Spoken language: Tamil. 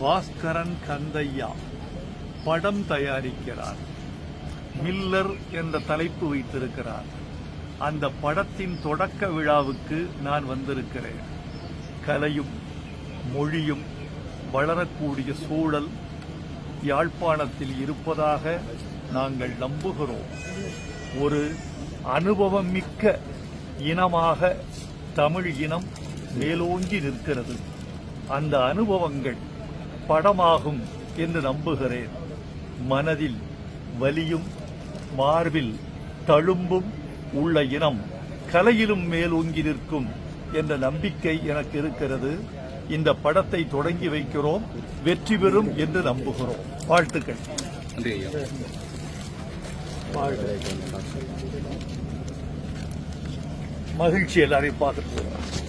பாஸ்கரன் கந்தையா படம் தயாரிக்கிறார். மில்லர் என்ற தலைப்பு வைத்திருக்கிறார். அந்த படத்தின் தொடக்க விழாவுக்கு நான் வந்திருக்கிறேன். கலையும் மொழியும் வளரக்கூடிய சூழல் யாழ்ப்பாணத்தில் இருப்பதாக நாங்கள் நம்புகிறோம். ஒரு அனுபவம் மிக்க இனமாக தமிழ் இனம் மேலோங்கி நிற்கிறது. அந்த அனுபவங்கள் படமாகும் என்று நம்புகிறேன். மனதில் வலியும் மார்பில் தழும்பும் உள்ள இனம் கலையிலும் மேலோங்கி நிற்கும் என்ற நம்பிக்கை எனக்கு இருக்கிறது. இந்த படத்தை தொடங்கி வைக்கிறோம். வெற்றி பெறும் என்று நம்புகிறோம். வாழ்த்துக்கள். மகிழ்ச்சி எல்லாரையும் பார்த்துட்டு